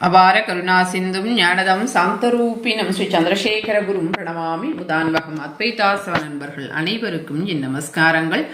அபார கருணா சிந்தும் ஞானதம் சாந்தரூபினம் ஸ்ரீ சந்திரசேகர குரும் பிரணமாமி. முதான்வகம் அத்வைதாசவ நண்பர்கள் அனைவருக்கும் என் நமஸ்காரங்கள்.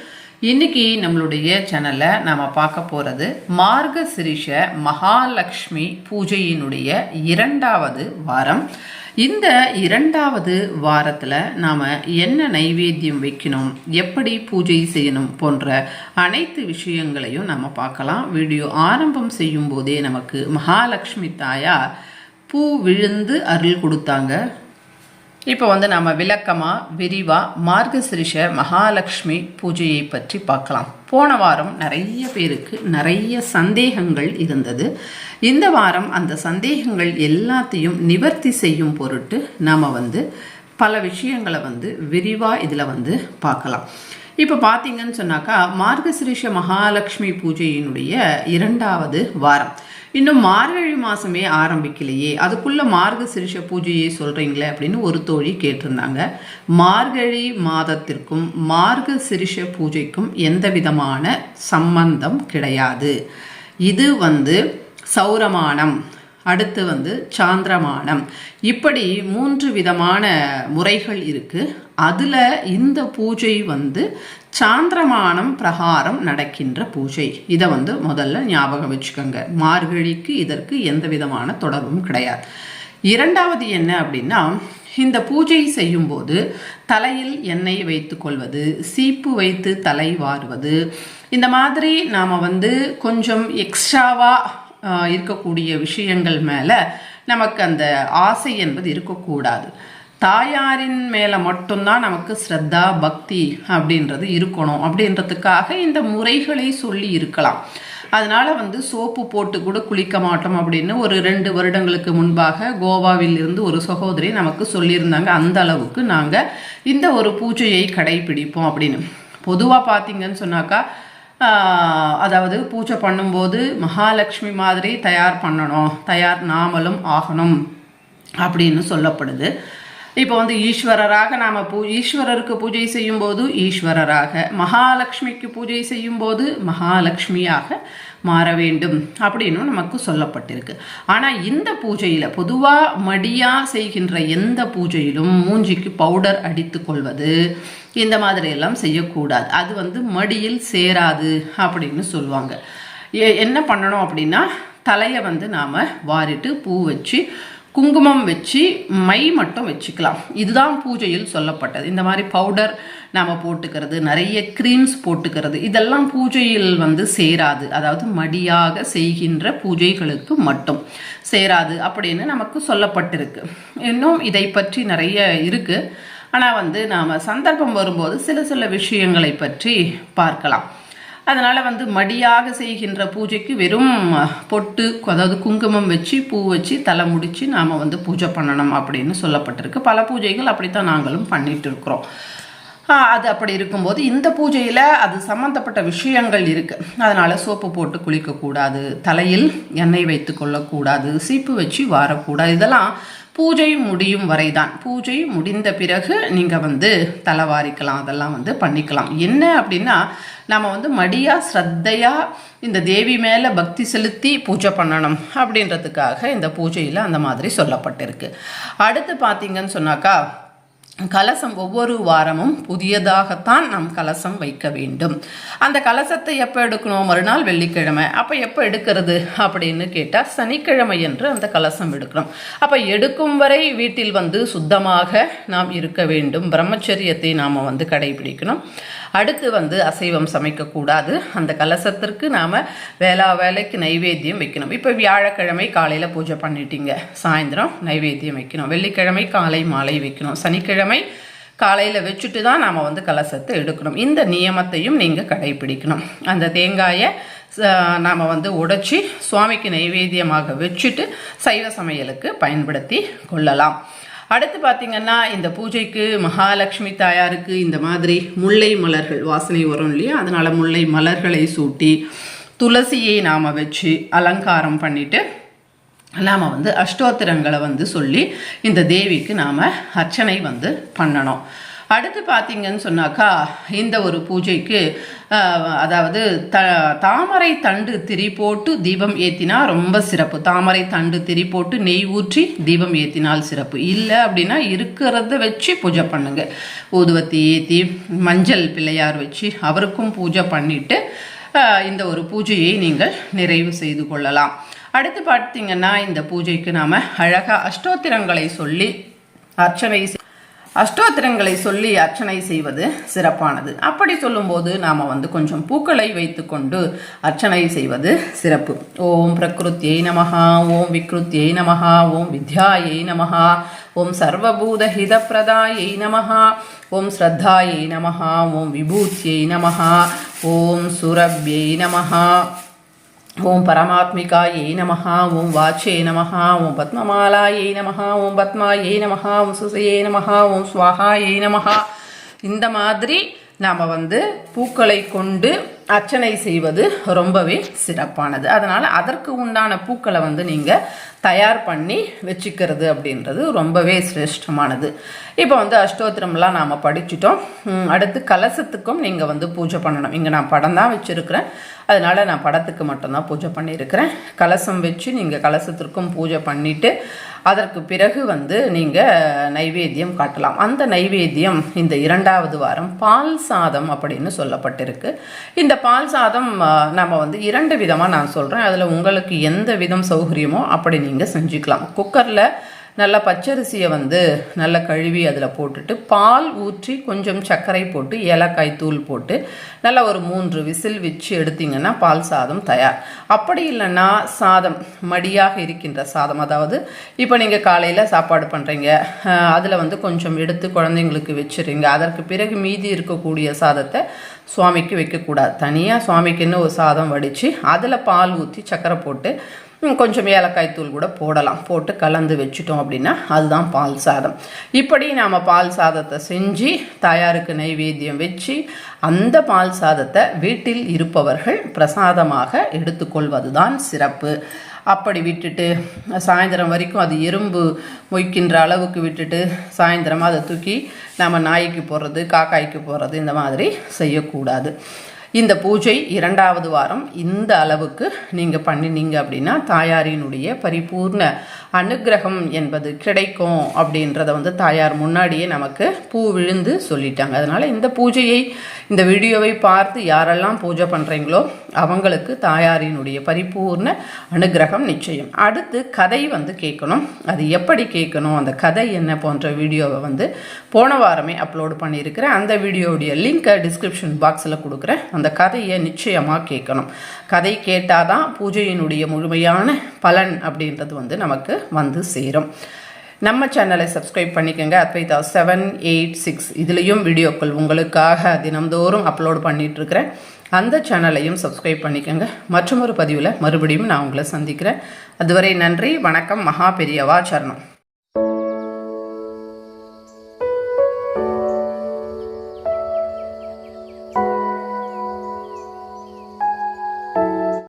இன்னைக்கு நம்மளுடைய சேனலை நாம பார்க்க போகிறது மார்க சிரிஷ மகாலட்சுமி பூஜையினுடைய இரண்டாவது வாரம். இந்த இரண்டாவது வாரத்தில் நாம் என்ன நைவேத்தியம் வைக்கணும் எப்படி பூஜை செய்யணும் போன்ற அனைத்து விஷயங்களையும் நம்ம பார்க்கலாம். வீடியோ ஆரம்பம் செய்யும் போதே நமக்கு மகாலட்சுமி தாயார் பூ விழுந்து அருள் கொடுத்தாங்க. இப்போ வந்து நம்ம விளக்கமாக விரிவாக மார்கசிரிஷ மகாலட்சுமி பூஜையை பற்றி பார்க்கலாம். போன வாரம் நிறைய பேருக்கு நிறைய சந்தேகங்கள் இருந்தது. இந்த வாரம் அந்த சந்தேகங்கள் எல்லாத்தையும் நிவர்த்தி செய்யும் பொருட்டு நாம் வந்து பல விஷயங்களை வந்து விரிவாக இதில் வந்து பார்க்கலாம். இப்போ பார்த்தீங்கன்னு சொன்னாக்கா மார்கசிரிஷ மகாலட்சுமி பூஜையினுடைய இரண்டாவது வாரம். இன்னும் மார்கழி மாதமே ஆரம்பிக்கலையே. அதுக்குள்ள மார்கசிரிஷ பூஜையை சொல்கிறீங்களே அப்படின்னு ஒரு தோழி கேட்டிருந்தாங்க. மார்கழி மாதத்திற்கும் மார்கசிரிஷ பூஜைக்கும் எந்த விதமான சம்பந்தம் கிடையாது. இது வந்து சௌரமானம். அடுத்து வந்து சாந்திரமானம். இப்படி மூன்று விதமான முறைகள் இருக்குது அதில் இந்த பூஜை வந்து சாந்திரமானம் பிரகாரம் நடக்கின்ற பூஜை. இதை வந்து முதல்ல ஞாபகம் வச்சுக்கோங்க. மார்கழிக்கு இதற்கு எந்த விதமான தொடர்பும் கிடையாது. இரண்டாவது என்ன அப்படின்னா இந்த பூஜை செய்யும்போது தலையில் எண்ணெய் வைத்து கொள்வது சீப்பு வைத்து தலை வாருவது. இந்த மாதிரி நாம் வந்து கொஞ்சம் எக்ஸ்ட்ராவாக இருக்கக்கூடிய விஷயங்கள் மேலே நமக்கு அந்த ஆசை என்பது இருக்கக்கூடாது. தாயாரின் மேலே மட்டும்தான் நமக்கு ஸ்ரத்தா பக்தி அப்படின்றது இருக்கணும். அப்படின்றதுக்காக இந்த முறைகளை சொல்லி இருக்கலாம். அதனால் வந்து சோப்பு போட்டு கூட குளிக்க மாட்டோம் அப்படின்னு ஒரு ரெண்டு வருடங்களுக்கு முன்பாக கோவாவில் இருந்து ஒரு சகோதரி நமக்கு சொல்லியிருந்தாங்க. அந்த அளவுக்கு நாங்கள் இந்த ஒரு பூஜையை கடைபிடிப்போம் அப்படின்னு. பொதுவாக பார்த்தீங்கன்னு சொன்னாக்கா அதாவது பூஜை பண்ணும்போது மகாலட்சுமி மாதிரி தயார் பண்ணணும் தயார் நாமலும் ஆகணும் அப்படின்னு சொல்லப்படுது. இப்போ வந்து ஈஸ்வரராக நாம் பூ ஈஸ்வரருக்கு பூஜை செய்யும்போது ஈஸ்வரராக மகாலட்சுமிக்கு பூஜை செய்யும்போது மகாலட்சுமியாக மாற வேண்டும் அப்படின்னு நமக்கு சொல்லப்பட்டிருக்கு. ஆனால் இந்த பூஜையில் பொதுவாக மடியாக செய்கின்ற எந்த பூஜையிலும் மூஞ்சிக்கு பவுடர் அடித்து கொள்வது இந்த மாதிரி எல்லாம் செய்யக்கூடாது. அது வந்து மடியில் சேராது அப்படின்னு சொல்லுவாங்க. என்ன பண்ணணும் அப்படின்னா தலையை வந்து நாம் வாரிட்டு பூ வச்சு குங்குமம் வச்சு மை மட்டும் வச்சுக்கலாம். இதுதான் பூஜையில் சொல்லப்பட்டது. இந்த மாதிரி பவுடர் நாம் போட்டுக்கிறது நிறைய க்ரீம்ஸ் போட்டுக்கிறது இதெல்லாம் பூஜையில் வந்து சேராது. அதாவது மடியாக செய்கின்ற பூஜைகளுக்கு மட்டும் சேராது அப்படின்னு நமக்கு சொல்லப்பட்டிருக்கு. இன்னும் இதை பற்றி நிறைய இருக்குது ஆனால் வந்து நாம் சந்தர்ப்பம் வரும்போது சில சில விஷயங்களை பற்றி பார்க்கலாம். அதனால் வந்து மடியாக செய்கின்ற பூஜைக்கு வெறும் பொட்டு அதாவது குங்குமம் வச்சு பூ வச்சு தலை முடித்து நாம் வந்து பூஜை பண்ணணும் அப்படின்னு சொல்லப்பட்டிருக்கு. பல பூஜைகள் அப்படித்தான் நாங்களும் பண்ணிட்டு இருக்கிறோம். அது அப்படி இருக்கும்போது இந்த பூஜையில் அது சம்மந்தப்பட்ட விஷயங்கள் இருக்குது அதனால் சோப்பு போட்டு குளிக்கக்கூடாது தலையில் எண்ணெய் வைத்து கொள்ளக்கூடாது சீப்பு வச்சு வாரக்கூடாது. இதெல்லாம் பூஜை முடியும் வரைதான். பூஜை முடிந்த பிறகு நீங்கள் வந்து தலைவாரிக்கலாம் அதெல்லாம் வந்து பண்ணிக்கலாம். என்ன அப்படின்னா நம்ம வந்து மடியாக ஸ்ரத்தையாக இந்த தேவி மேலே பக்தி செலுத்தி பூஜை பண்ணணும் அப்படின்றதுக்காக இந்த பூஜையில் அந்த மாதிரி சொல்லப்பட்டிருக்கு. அடுத்து பார்த்தீங்கன்னு சொன்னாக்கா கலசம் ஒவ்வொரு வாரமும் புதியதாகத்தான் நாம் கலசம் வைக்க வேண்டும். அந்த கலசத்தை எப்போ எடுக்கணும்? மறுநாள் வெள்ளிக்கிழமை. அப்போ எப்போ எடுக்கிறது? அப்படின்னு கேட்டால் சனிக்கிழமை என்று அந்த கலசம் எடுக்கணும். அப்போ எடுக்கும் வரை வீட்டில் வந்து சுத்தமாக நாம் இருக்க வேண்டும். பிரம்மச்சரியத்தை நாம் வந்து கடைபிடிக்கணும். அடுத்து வந்து அசைவம் சமைக்கக்கூடாது. அந்த கலசத்திற்கு நாம் வேளா வேலைக்கு நைவேத்தியம் வைக்கணும். இப்போ வியாழக்கிழமை காலையில் பூஜை பண்ணிட்டீங்க. சாயந்தரம் நைவேத்தியம் வைக்கணும். வெள்ளிக்கிழமை காலை மாலை வைக்கணும். சனிக்கிழமை காலையில் வச்சுட்டு தான் நாம் வந்து கலசத்தை எடுக்கணும். இந்த நியமத்தையும் நீங்கள் கடைபிடிக்கணும். அந்த தேங்காயை நாம் வந்து உடைச்சி சுவாமிக்கு நைவேத்தியமாக வச்சுட்டு சைவ சமையலுக்கு பயன்படுத்தி கொள்ளலாம். அடுத்து பார்த்திங்கன்னா இந்த பூஜைக்கு மகாலட்சுமி தாயாருக்கு இந்த மாதிரி முல்லை மலர்கள் வாசனை வரும் இல்லையா? அதனால் முல்லை மலர்களை சூட்டி துளசியை நாம் வச்சு அலங்காரம் பண்ணிவிட்டு நாம் வந்து அஷ்டோத்திரங்களை வந்து சொல்லி இந்த தேவிக்கு நாம் அர்ச்சனை வந்து பண்ணணும். அடுத்து பார்த்தீங்கன்னு சொன்னாக்கா இந்த ஒரு பூஜைக்கு அதாவது த தாமரை தண்டு திரி போட்டு தீபம் ஏற்றினா ரொம்ப சிறப்பு. தாமரை தண்டு திரி போட்டு நெய் ஊற்றி தீபம் ஏற்றினால் சிறப்பு. இல்லை அப்படின்னா இருக்கிறத வச்சு பூஜை பண்ணுங்க. ஊதுவத்தி ஏற்றி மஞ்சள் பிள்ளையார் வச்சு அவருக்கும் பூஜை பண்ணிவிட்டு இந்த ஒரு பூஜையை நீங்கள் நிறைவு செய்து கொள்ளலாம். அடுத்து பார்த்தீங்கன்னா இந்த பூஜைக்கு நாம் அழகாக அஷ்டோத்திரங்களை சொல்லி அர்ச்சனை செய்- அஷ்டோத்திரங்களை சொல்லி அர்ச்சனை செய்வது சிறப்பானது. அப்படி சொல்லும்போது நாம் வந்து கொஞ்சம் பூக்களை வைத்துக்கொண்டு அர்ச்சனை செய்வது சிறப்பு. ஓம் பிரகிருத்தியை நமஹா ஓம் விக்ருத்யை நமஹா ஓம் வித்யாயை நமஹா ஓம் சர்வபூத ஹிதப்பிரதாயை நமஹா ஓம் ஸ்ரத்தாயை நமஹா ஓம் விபூத்தியை நமஹா ஓம் சுரப்யை நமஹா. ஓம் பரமாத்மிகாயை நமஹா ஓம் வாட்சே நமஹா ஓம் பத்மமாலாயை நமஹா ஓம் பத்மாயை நமஹா ஓம் சுசையே நமஹா ஓம் ஸ்வாஹாயை நமஹா. இந்த மாதிரி நாம் வந்து பூக்களை கொண்டு அர்ச்சனை செய்வது ரொம்பவே சிறப்பானது. அதனால் அதற்கு உண்டான பூக்களை வந்து நீங்கள் தயார் பண்ணி வச்சுக்கிறது அப்படின்றது ரொம்பவே சிரேஷ்டமானது. இப்போ வந்து அஷ்டோத்திரம்லாம் நாம் படிச்சுட்டோம். அடுத்து கலசத்துக்கும் நீங்கள் வந்து பூஜை பண்ணணும். இங்கே நான் படம் தான் வச்சுருக்கிறேன். அதனால் நான் படத்துக்கு மட்டும்தான் பூஜை பண்ணியிருக்கிறேன். கலசம் வச்சு நீங்கள் கலசத்திற்கும் பூஜை பண்ணிவிட்டு அதற்கு பிறகு வந்து நீங்கள் நைவேத்தியம் காட்டலாம். அந்த நைவேத்தியம் இந்த இரண்டாவது வாரம் பால் சாதம் அப்படின்னு சொல்லப்பட்டிருக்கு. இந்த பால் சாதம் நம்ம வந்து இரண்டு விதமாக நான் சொல்கிறேன் அதில் உங்களுக்கு எந்த விதம் சௌகரியமோ அப்படி நீங்கள் செஞ்சுக்கலாம். குக்கரில் நல்ல பச்சரிசியை வந்து நல்லா கழுவி அதில் போட்டுட்டு பால் ஊற்றி கொஞ்சம் சர்க்கரை போட்டு ஏலக்காய் தூள் போட்டு நல்லா ஒரு மூன்று விசில் வச்சு எடுத்தீங்கன்னா பால் சாதம் தயார். அப்படி இல்லைன்னா சாதம் மடியாக இருக்கின்ற சாதம். அதாவது இப்போ நீங்கள் காலையில் சாப்பாடு பண்ணுறீங்க அதில் வந்து கொஞ்சம் எடுத்து குழந்தைங்களுக்கு வச்சுறீங்க அதற்கு பிறகு மீதி இருக்கக்கூடிய சாதத்தை சுவாமிக்கு வைக்கக்கூடாது. தனியாக சுவாமிக்குன்னு ஒரு சாதம் வடித்து அதில் பால் ஊற்றி சர்க்கரை போட்டு கொஞ்சம் ஏலக்காய் தூள் கூட போடலாம். போட்டு கலந்து வச்சுட்டோம் அப்படின்னா அதுதான் பால் சாதம். இப்படி நாம் பால் சாதத்தை செஞ்சு தாயாருக்கு நைவேத்தியம் வச்சு அந்த பால் சாதத்தை வீட்டில் இருப்பவர்கள் பிரசாதமாக எடுத்துக்கொள்வது தான் சிறப்பு. அப்படி விட்டுட்டு சாயந்தரம் வரைக்கும் அது எறும்பு மொய்க்கின்ற அளவுக்கு விட்டுட்டு சாயந்தரமாக அதை தூக்கி நம்ம நாய்க்கு போடுறது காக்காய்க்கு போடுறது இந்த மாதிரி செய்யக்கூடாது. இந்த பூஜை இரண்டாவது வாரம் இந்த அளவுக்கு நீங்கள் பண்ணினீங்க அப்படின்னா தாயாரினுடைய பரிபூர்ண அனுக்கிரகம் என்பது கிடைக்கும் அப்படின்றத வந்து தாயார் முன்னாடியே நமக்கு பூ விழுந்து சொல்லிட்டாங்க. அதனால் இந்த பூஜையை இந்த வீடியோவை பார்த்து யாரெல்லாம் பூஜை பண்ணுறீங்களோ அவங்களுக்கு தாயாரினுடைய பரிபூர்ண அனுக்கிரகம் நிச்சயம். அடுத்து கதை வந்து கேட்கணும். அது எப்படி கேட்கணும்? அந்த கதை என்ன போன்ற வீடியோவை வந்து போன வாரமே அப்லோடு பண்ணியிருக்கிறேன். அந்த வீடியோவுடைய லிங்க்கை டிஸ்கிரிப்ஷன் பாக்ஸில் கொடுக்குறேன். அந்த கதையை நிச்சயமாக கேட்கணும். கதை கேட்டாதான் பூஜையினுடைய முழுமையான பலன் அப்படின்றது வந்து நமக்கு வந்து சேரும். நம்ம சேனலை சப்ஸ்கிரைப் பண்ணிக்கோங்க. அத்வைதா செவன் எயிட் சிக்ஸ் இதுலேயும் வீடியோக்கள் உங்களுக்காக தினம்தோறும் அப்லோட் பண்ணிகிட்ருக்கிறேன் அந்த சேனலையும் சப்ஸ்கிரைப் பண்ணிக்கோங்க. மற்றும் ஒரு பதிவில் மறுபடியும் நான் உங்களை சந்திக்கிறேன். அதுவரை நன்றி. வணக்கம். மகா பெரியவா சரணம்.